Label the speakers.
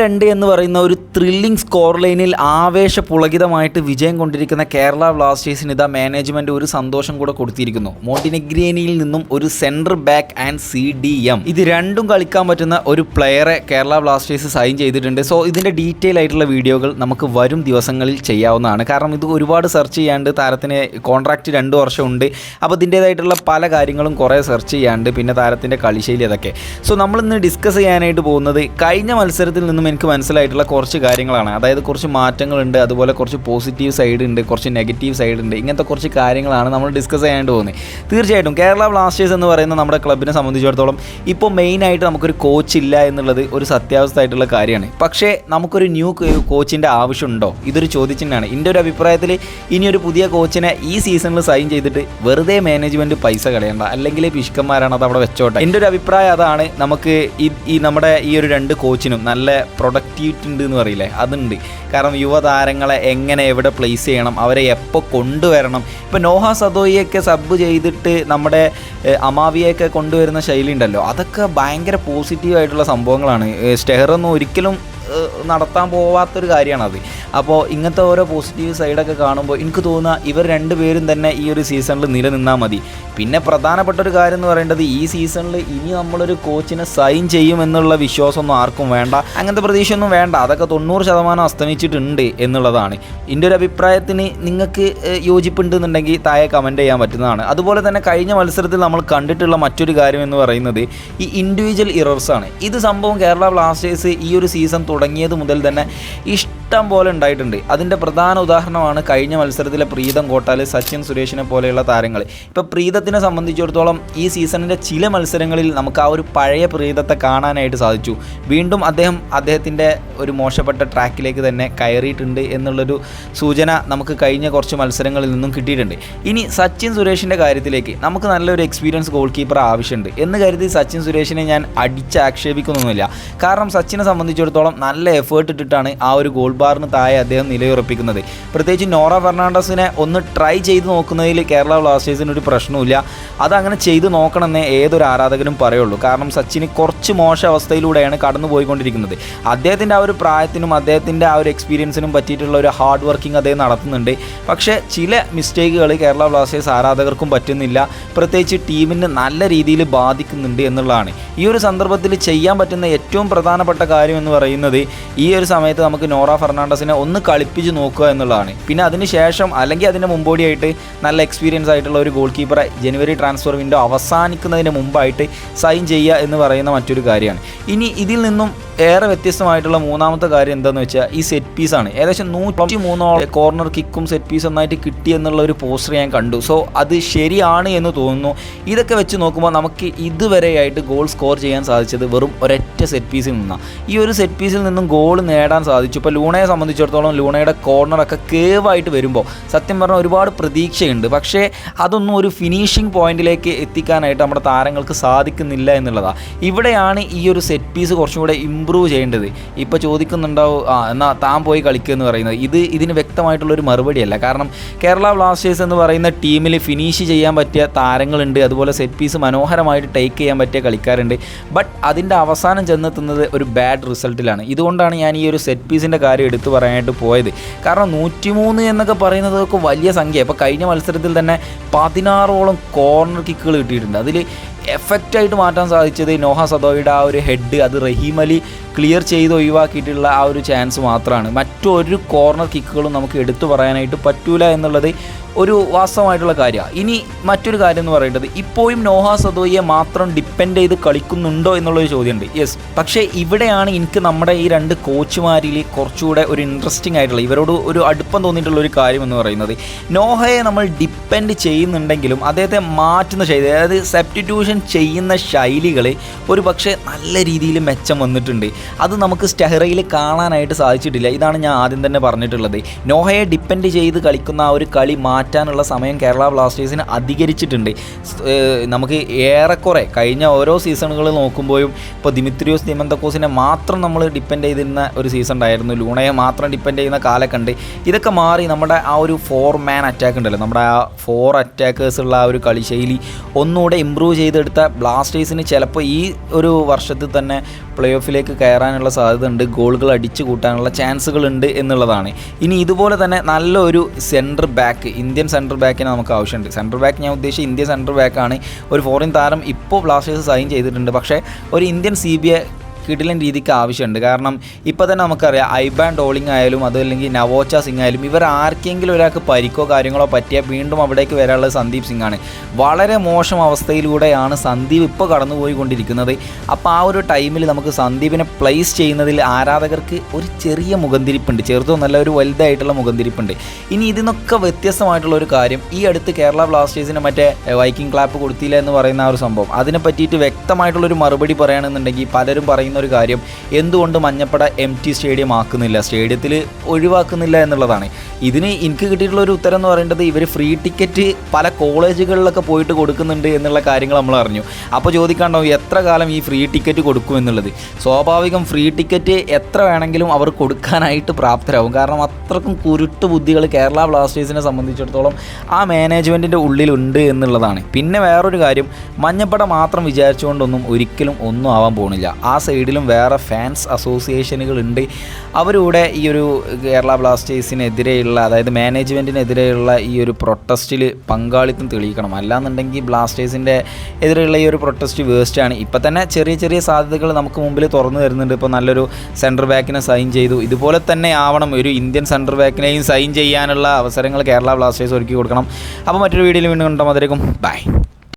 Speaker 1: രണ്ട് എന്ന് പറയുന്ന ഒരു ത്രില്ലിംഗ് സ്കോർ ലൈനിൽ ആവേശപുളകിതമായിട്ട് വിജയം കൊണ്ടിരിക്കുന്ന കേരള ബ്ലാസ്റ്റേഴ്സിന് ഇതാ മാനേജ്മെന്റ് ഒരു സന്തോഷം കൂടെ കൊടുത്തിരിക്കുന്നു. മോണ്ടിനെഗ്രിയനിയിൽ നിന്നും ഒരു centre back and C D M ഇത് രണ്ടും കളിക്കാൻ പറ്റുന്ന ഒരു പ്ലെയറെ കേരള ബ്ലാസ്റ്റേഴ്സ് സൈൻ ചെയ്തിട്ടുണ്ട്. സോ ഇതിന്റെ ഡീറ്റെയിൽ ആയിട്ടുള്ള വീഡിയോകൾ നമുക്ക് വരും ദിവസങ്ങളിൽ ചെയ്യാവുന്നതാണ്. കാരണം ഇത് ഒരുപാട് സെർച്ച് ചെയ്യാണ്ട് താരത്തിന് കോൺട്രാക്റ്റ് രണ്ട് വർഷമുണ്ട് അപ്പോൾ ഇതിന്റേതായിട്ടുള്ള പല കാര്യങ്ങളും കുറേ സെർച്ച് ചെയ്യാണ്ട് പിന്നെ താരത്തിന്റെ കളിശൈലി അതൊക്കെ. സോ നമ്മളിന്ന് ഡിസ്കസ് ചെയ്യാനായിട്ട് പോകുന്നത് കഴിഞ്ഞ മത്സരത്തിൽ നിന്നും എനിക്ക് മനസ്സിലായിട്ടുള്ള കുറച്ച് കാര്യങ്ങളാണ്. അതായത് കുറച്ച് മാറ്റങ്ങളുണ്ട് അതുപോലെ കുറച്ച് പോസിറ്റീവ് സൈഡ് ഉണ്ട് കുറച്ച് നെഗറ്റീവ് സൈഡ് ഉണ്ട് ഇങ്ങനത്തെ കുറച്ച് കാര്യങ്ങളാണ് നമ്മൾ ഡിസ്കസ് ചെയ്യാണ്ട് പോകുന്നത്. തീർച്ചയായിട്ടും കേരള ബ്ലാസ്റ്റേഴ്സ് എന്ന് പറയുന്ന നമ്മുടെ ക്ലബിനെ സംബന്ധിച്ചിടത്തോളം ഇപ്പോൾ മെയിനായിട്ട് നമുക്കൊരു കോച്ച് ഇല്ല എന്നുള്ളത് ഒരു സത്യാവസ്ഥ ആയിട്ടുള്ള കാര്യമാണ്. പക്ഷേ നമുക്കൊരു ന്യൂ കോച്ചിന്റെ ആവശ്യമുണ്ടോ? ഇതൊരു ചോദ്യചിഹ്നമാണ്. എന്റെ ഒരു അഭിപ്രായത്തിൽ ഇനി ഒരു പുതിയ കോച്ചിനെ ഈ സീസണിൽ സൈൻ ചെയ്തിട്ട് വെറുതെ മാനേജ്മെന്റ് പൈസ കളയണ്ട അല്ലെങ്കിൽ പിഷ്കന്മാരാണ് അത് അവിടെ വെച്ചോട്ടെ. എന്റെ ഒരു അഭിപ്രായം അതാണ് നമുക്ക് ഈ ഈ നമ്മുടെ ഈ ഒരു രണ്ട് കോച്ചിനും നല്ല പ്രൊഡക്റ്റിവിറ്റി ഉണ്ട് എന്ന് പറയില്ലേ? അതുണ്ട്. കാരണം യുവതാരങ്ങളെ എങ്ങനെ എവിടെ പ്ലേസ് ചെയ്യണം അവരെ എപ്പോൾ കൊണ്ടുവരണം. ഇപ്പോൾ നോഹ സദോയിയൊക്കെ സബ് ചെയ്തിട്ട് നമ്മുടെ അമാവിയൊക്കെ കൊണ്ടുവരുന്ന ശൈലി ഉണ്ടല്ലോ അതൊക്കെ ഭയങ്കര പോസിറ്റീവായിട്ടുള്ള സംഭവങ്ങളാണ്. സ്റ്റെഹറൊന്നും ഒരിക്കലും നടത്താൻ പോവാത്തൊരു കാര്യമാണത് അപ്പോൾ ഇങ്ങനത്തെ ഓരോ പോസിറ്റീവ് സൈഡൊക്കെ കാണുമ്പോൾ എനിക്ക് തോന്നുക ഇവർ രണ്ടുപേരും തന്നെ ഈ ഒരു സീസണിൽ നിലനിന്നാൽ മതി. പിന്നെ പ്രധാനപ്പെട്ട ഒരു കാര്യം എന്ന് പറയേണ്ടത് ഈ സീസണിൽ ഇനി നമ്മളൊരു കോച്ചിനെ സൈൻ ചെയ്യുമെന്നുള്ള വിശ്വാസമൊന്നും ആർക്കും വേണ്ട. അങ്ങനത്തെ പ്രതീക്ഷയൊന്നും വേണ്ട. അതൊക്കെ തൊണ്ണൂറ് ശതമാനം അസ്തമിച്ചിട്ടുണ്ട് എന്നുള്ളതാണ്. എന്റെ ഒരു അഭിപ്രായത്തിന് നിങ്ങൾക്ക് യോജിപ്പുണ്ടെന്നുണ്ടെങ്കിൽ താഴെ കമന്റ് ചെയ്യാൻ പറ്റുന്നതാണ്. അതുപോലെ തന്നെ കഴിഞ്ഞ മത്സരത്തിൽ നമ്മൾ കണ്ടിട്ടുള്ള മറ്റൊരു കാര്യം എന്ന് പറയുന്നത് ഈ ഇൻഡിവിജ്വൽ ഇറേഴ്സാണ് ഇത് സംഭവം കേരള ബ്ലാസ്റ്റേഴ്സ് ഈ ഒരു സീസൺ തുടങ്ങിയത് മുതൽ തന്നെ ഇഷ്ടം പോലെ ഉണ്ടായിട്ടുണ്ട്. അതിന്റെ പ്രധാന ഉദാഹരണമാണ് കഴിഞ്ഞ മത്സരത്തിലെ പ്രീതം കോട്ടാൽ സച്ചിൻ സുരേഷിനെ പോലെയുള്ള താരങ്ങൾ ഇപ്പോൾ പ്രീതത്തിനെ സംബന്ധിച്ചിടത്തോളം ഈ സീസണിന്റെ ചില മത്സരങ്ങളിൽ നമുക്ക് ആ ഒരു പഴയ പ്രീതത്തെ കാണാനായിട്ട് സാധിച്ചു. വീണ്ടും അദ്ദേഹം അദ്ദേഹത്തിന്റെ ഒരു മോശപ്പെട്ട ട്രാക്കിലേക്ക് തന്നെ കയറിയിട്ടുണ്ട് എന്നുള്ളൊരു സൂചന നമുക്ക് കഴിഞ്ഞ കുറച്ച് മത്സരങ്ങളിൽ നിന്നും കിട്ടിയിട്ടുണ്ട്. ഇനി സച്ചിൻ സുരേഷിന്റെ കാര്യത്തിലേക്ക് നമുക്ക് നല്ലൊരു എക്സ്പീരിയൻസ് ഗോൾ കീപ്പർ ആവശ്യമുണ്ട്. എന്ന് കരുതി സച്ചിൻ സുരേഷിനെ ഞാൻ അടിച്ച് ആക്ഷേപിക്കുന്നൊന്നുമില്ല. കാരണം സച്ചിനെ സംബന്ധിച്ചിടത്തോളം നല്ല എഫേർട്ട് ഇട്ടിട്ടാണ് ആ ഒരു ഗോൾ ബാറിന് താഴെ അദ്ദേഹം നിലയുറപ്പിക്കുന്നത്. പ്രത്യേകിച്ച് നോറ ഫെർണാണ്ടസിനെ ഒന്ന് ട്രൈ ചെയ്ത് നോക്കുന്നതിൽ കേരള ബ്ലാസ്റ്റേഴ്സിന് ഒരു പ്രശ്നമില്ല അതങ്ങനെ ചെയ്ത് നോക്കണമെന്നേ ഏതൊരു ആരാധകനും പറയുള്ളൂ. കാരണം സച്ചിന് കുറച്ച് മോശ അവസ്ഥയിലൂടെയാണ് കടന്നു പോയിക്കൊണ്ടിരിക്കുന്നത് അദ്ദേഹത്തിന്റെ ആ ഒരു പ്രായത്തിനും അദ്ദേഹത്തിന്റെ ആ ഒരു എക്സ്പീരിയൻസിനും പറ്റിയിട്ടുള്ള ഒരു ഹാർഡ് വർക്കിംഗ് അദ്ദേഹം നടത്തുന്നുണ്ട്. പക്ഷേ ചില മിസ്റ്റേക്കുകൾ കേരള ബ്ലാസ്റ്റേഴ്സ് ആരാധകർക്കും പറ്റുന്നില്ല. പ്രത്യേകിച്ച് ടീമിനെ നല്ല രീതിയിൽ ബാധിക്കുന്നുണ്ട് എന്നുള്ളതാണ്. ഈ ഒരു സന്ദർഭത്തിൽ ചെയ്യാൻ പറ്റുന്ന ഏറ്റവും പ്രധാനപ്പെട്ട കാര്യം എന്ന് പറയുന്നത് ഈ ഒരു സമയത്ത് നമുക്ക് നോറ ഫെർണാണ്ടസിനെ ഒന്ന് കളിപ്പിച്ച് നോക്കുക എന്നുള്ളതാണ്. പിന്നെ അതിന് ശേഷം അല്ലെങ്കിൽ അതിന് മുമ്പോടിയായിട്ട് നല്ല എക്സ്പീരിയൻസ് ആയിട്ടുള്ള ഒരു ഗോൾ കീപ്പറെ ജനുവരി ട്രാൻസ്ഫർ വിൻഡോ അവസാനിക്കുന്നതിന് മുമ്പായിട്ട് സൈൻ ചെയ്യുക എന്ന് പറയുന്ന മറ്റൊരു കാര്യമാണ്. ഇനി ഇതിൽ നിന്നും ഏറെ വ്യത്യസ്തമായിട്ടുള്ള മൂന്നാമത്തെ കാര്യം എന്താണെന്ന് വെച്ചാൽ ഈ സെറ്റ് പീസാണ് ഏകദേശം നൂറ്റി മൂന്നോളം കോർണർ കിക്കും സെറ്റ് പീസ് ഒന്നായിട്ട് കിട്ടി എന്നുള്ള ഒരു പോസ്റ്റർ ഞാൻ കണ്ടു. സോ അത് ശരിയാണ് എന്ന് തോന്നുന്നു. ഇതൊക്കെ വെച്ച് നോക്കുമ്പോൾ നമുക്ക് ഇതുവരെയായിട്ട് ഗോൾ സ്കോർ ചെയ്യാൻ സാധിച്ചത് വെറും ഒരൊറ്റ സെറ്റ് പീസിൽ നിന്നാണ്. ഈ ഒരു സെറ്റ് പീസിൽ നിന്നും ഗോൾ നേടാൻ സാധിച്ചു. ഇപ്പോൾ ലൂണയെ സംബന്ധിച്ചിടത്തോളം ലൂണയുടെ കോർണറൊക്കെ കേവായിട്ട് വരുമ്പോൾ സത്യം പറഞ്ഞാൽ ഒരുപാട് പ്രതീക്ഷയുണ്ട്. പക്ഷേ അതൊന്നും ഒരു ഫിനിഷിംഗ് പോയിന്റിലേക്ക് എത്തിക്കാനായിട്ട് നമ്മുടെ താരങ്ങൾക്ക് സാധിക്കുന്നില്ല എന്നുള്ളതാണ് ഇവിടെയാണ് ഈ ഒരു സെറ്റ് പീസ് കുറച്ചും കൂടെ ഇമ്പ്രൂവ് ചെയ്യേണ്ടത്. ഇപ്പോൾ ചോദിക്കുന്നുണ്ടാവും ആ എന്നാൽ താൻ പോയി കളിക്കുക എന്ന് പറയുന്നത്. ഇത് ഇതിന് വ്യക്തമായിട്ടുള്ളൊരു മറുപടിയല്ല. കാരണം കേരള ബ്ലാസ്റ്റേഴ്സ് എന്ന് പറയുന്ന ടീമിൽ ഫിനിഷ് ചെയ്യാൻ പറ്റിയ താരങ്ങളുണ്ട്. അതുപോലെ സെറ്റ് പീസ് മനോഹരമായിട്ട് ടേക്ക് ചെയ്യാൻ പറ്റിയ കളിക്കാരുണ്ട്. ബട്ട് അതിന്റെ അവസാനം ചെന്നെത്തുന്നത് ഒരു ബാഡ് റിസൾട്ടിലാണ് ഇതുകൊണ്ടാണ് ഞാൻ ഈ ഒരു സെറ്റ് പീസിന്റെ കാര്യം എടുത്തു പറയാനായിട്ട് പോയത്. കാരണം നൂറ്റിമൂന്ന് എന്നൊക്കെ പറയുന്നതൊക്കെ വലിയ സംഖ്യ ഇപ്പോൾ കഴിഞ്ഞ മത്സരത്തിൽ തന്നെ പതിനാറോളം കോർണർ കിക്കുകൾ കിട്ടിയിട്ടുണ്ട്. അതിൽ എഫക്റ്റായിട്ട് മാറ്റാൻ സാധിച്ചത് നോഹ സദോയുടെ ആ ഒരു ഹെഡ് അത് റഹീം അലി ക്ലിയർ ചെയ്ത് ഒഴിവാക്കിയിട്ടുള്ള ആ ഒരു ചാൻസ് മാത്രമാണ് മറ്റൊരു കോർണർ കിക്കുകളും നമുക്ക് എടുത്തു പറയാനായിട്ട് പറ്റൂല എന്നുള്ളത് ഒരു വാസ്തവമായിട്ടുള്ള കാര്യമാണ് ഇനി മറ്റൊരു കാര്യം എന്ന് പറയേണ്ടത് ഇപ്പോഴും നോഹ സദോയെ മാത്രം ഡിപ്പെൻഡ് ചെയ്ത് കളിക്കുന്നുണ്ടോ എന്നുള്ളൊരു ചോദ്യമുണ്ട്. യെസ് പക്ഷേ ഇവിടെയാണ് എനിക്ക് നമ്മുടെ ഈ രണ്ട് കോച്ചുമാരിൽ കുറച്ചുകൂടെ ഒരു ഇൻട്രസ്റ്റിംഗ് ആയിട്ടുള്ള ഇവരോട് ഒരു അടുപ്പം തോന്നിയിട്ടുള്ള ഒരു കാര്യം എന്ന് പറയുന്നത്. നോഹയെ നമ്മൾ ഡിപ്പെൻഡ് ചെയ്യുന്നുണ്ടെങ്കിലും അദ്ദേഹത്തെ മാറ്റുന്ന ശൈലി അതായത് സബ്സ്റ്റിറ്റ്യൂഷൻ ചെയ്യുന്ന ശൈലികൾ ഒരു പക്ഷേ നല്ല രീതിയിൽ മെച്ചം വന്നിട്ടുണ്ട്. അത് നമുക്ക് സ്റ്റെഹറയിൽ കാണാനായിട്ട് സാധിച്ചിട്ടില്ല. ഇതാണ് ഞാൻ ആദ്യം തന്നെ പറഞ്ഞിട്ടുള്ളത്. നോഹയെ ഡിപ്പെൻഡ് ചെയ്ത് കളിക്കുന്ന ആ ഒരു കളി മാറ്റാനുള്ള സമയം കേരള ബ്ലാസ്റ്റേഴ്സിന് അധികരിച്ചിട്ടുണ്ട്. നമുക്ക് ഏറെക്കുറെ കഴിഞ്ഞ ഓരോ സീസണുകൾ നോക്കുമ്പോഴും ഇപ്പോൾ ദിമിത്രിയോസ് ദിമന്തക്കോസിനെ മാത്രം നമ്മൾ ഡിപ്പെൻഡ് ചെയ്തിരുന്ന ഒരു സീസൺ ഉണ്ടായിരുന്നു. ലൂണയെ മാത്രം ഡിപ്പെൻഡ് ചെയ്യുന്ന കാലൊക്കെ ഇതൊക്കെ മാറി നമ്മുടെ ആ ഒരു ഫോർ മാൻ അറ്റാക്ക് ഉണ്ടല്ലോ. നമ്മുടെ ആ ഫോർ അറ്റാക്കേഴ്സ് ഉള്ള ആ ഒരു കളിശൈലി ഒന്നുകൂടെ ഇമ്പ്രൂവ് ചെയ്തെടുത്ത ബ്ലാസ്റ്റേഴ്സിന് ചിലപ്പോൾ ഈ ഒരു വർഷത്തിൽ തന്നെ പ്ലേ ഓഫിലേക്ക് കയറാനുള്ള സാധ്യത ഉണ്ട്. ഗോളുകൾ അടിച്ചു കൂട്ടാനുള്ള ചാൻസുകളുണ്ട് എന്നുള്ളതാണ്. ഇനി ഇതുപോലെ തന്നെ നല്ലൊരു സെന്റർ ബാക്ക് ഇന്ത്യൻ സെന്റർ ബാക്കിനെ നമുക്ക് ആവശ്യമുണ്ട്. സെന്റർ ബാക്ക് ഞാൻ ഉദ്ദേശിച്ച ഇന്ത്യൻ സെന്റർ ബാക്കാണ്. ഒരു ഫോറിൻ താരം ഇപ്പോൾ ബ്ലാസ്റ്റേഴ്സ് സൈൻ ചെയ്തിട്ടുണ്ട്. പക്ഷേ ഒരു ഇന്ത്യൻ സി ബി ഐ കിടിലൻ രീതിക്ക് ആവശ്യമുണ്ട്. കാരണം ഇപ്പോൾ തന്നെ നമുക്കറിയാം ഐബാൻ ഡോളിംഗ് ആയാലും അതല്ലെങ്കിൽ നവോച്ച സിംഗ് ആയാലും ഇവർ ആർക്കെങ്കിലും ഒരാൾക്ക് പരിക്കോ കാര്യങ്ങളോ പറ്റിയാൽ വീണ്ടും അവിടേക്ക് വരാനുള്ളത് സന്ദീപ് സിംഗ് ആണ് വളരെ മോശം അവസ്ഥയിലൂടെയാണ് സന്ദീപ് ഇപ്പോൾ കടന്നുപോയിക്കൊണ്ടിരിക്കുന്നത്. അപ്പോൾ ആ ഒരു ടൈമിൽ നമുക്ക് സന്ദീപിനെ പ്ലേസ് ചെയ്യുന്നതിൽ ആരാധകർക്ക് ഒരു ചെറിയ മുഖന്തിരിപ്പുണ്ട്. ചെറുതോ നല്ല ഒരു വലുതായിട്ടുള്ള മുഖന്തിരിപ്പുണ്ട്. ഇനി ഇതിനൊക്കെ വ്യത്യസ്തമായിട്ടുള്ള ഒരു കാര്യം ഈ അടുത്ത് കേരള ബ്ലാസ്റ്റേഴ്സിന് മറ്റേ വൈക്കിംഗ് ക്ലാപ്പ് കൊടുത്തില്ല എന്ന് പറയുന്ന ആ ഒരു സംഭവം. അതിനെ പറ്റിയിട്ട് വ്യക്തമായിട്ടുള്ളൊരു മറുപടി പറയുകയാണെന്നുണ്ടെങ്കിൽ പലരും പറയുന്ന ഒരു കാര്യം എന്തുകൊണ്ട് മഞ്ഞപ്പട എം ടി സ്റ്റേഡിയം ആക്കുന്നില്ല? സ്റ്റേഡിയത്തിൽ ഒഴിവാക്കുന്നില്ല എന്നുള്ളതാണ്. ഇതിന് എനിക്ക് കിട്ടിയിട്ടുള്ള ഒരു ഉത്തരം എന്ന് പറയേണ്ടത് ഇവർ ഫ്രീ ടിക്കറ്റ് പല കോളേജുകളിലൊക്കെ പോയിട്ട് കൊടുക്കുന്നുണ്ട് എന്നുള്ള കാര്യങ്ങൾ നമ്മൾ അറിഞ്ഞു. അപ്പോൾ ചോദിക്കാണ്ടാവും എത്ര കാലം ഈ ഫ്രീ ടിക്കറ്റ് കൊടുക്കും എന്നുള്ളത്? സ്വാഭാവികം ഫ്രീ ടിക്കറ്റ് എത്ര വേണമെങ്കിലും അവർ കൊടുക്കാനായിട്ട് പ്രാപ്തരാകും. കാരണം അത്രക്കും കുരുട്ട് ബുദ്ധികൾ കേരള ബ്ലാസ്റ്റേഴ്സിനെ സംബന്ധിച്ചിടത്തോളം ആ മാനേജ്മെന്റിന്റെ ഉള്ളിലുണ്ട് എന്നുള്ളതാണ്. പിന്നെ വേറൊരു കാര്യം മഞ്ഞപ്പട മാത്രം വിചാരിച്ചുകൊണ്ടൊന്നും ഒരിക്കലും ഒന്നും ആവാൻ പോകുന്നില്ല. ആ സൈഡിലും വേറെ ഫാൻസ് അസോസിയേഷനുകൾ ഉണ്ട് അവരൂടെ ഈ ഒരു കേരള ബ്ലാസ്റ്റേഴ്സിനെതിരെയുള്ള അതായത് മാനേജ്മെന്റിനെതിരെയുള്ള ഈ ഒരു പ്രൊട്ടസ്റ്റിൽ പങ്കാളിത്തം തെളിയിക്കണം. അല്ലാന്നുണ്ടെങ്കിൽ ബ്ലാസ്റ്റേഴ്സിന്റെ എതിരെയുള്ള ഈ ഒരു പ്രൊട്ടസ്റ്റ് വേസ്റ്റാണ് ഇപ്പം തന്നെ ചെറിയ ചെറിയ സാധ്യതകൾ നമുക്ക് മുമ്പിൽ തുറന്നു തരുന്നുണ്ട്. ഇപ്പോൾ നല്ലൊരു സെന്റർ ബാക്കിനെ സൈൻ ചെയ്തു. ഇതുപോലെ തന്നെ ആവണം. ഒരു ഇന്ത്യൻ സെന്റർ ബാക്കിനെയും സൈൻ ചെയ്യാനുള്ള അവസരങ്ങൾ കേരള ബ്ലാസ്റ്റേഴ്സ് ഒരുക്കി കൊടുക്കണം. അപ്പോൾ മറ്റൊരു വീഡിയോയിൽ വീണ്ടും കണ്ടാൽ മതിരേക്കും ബൈ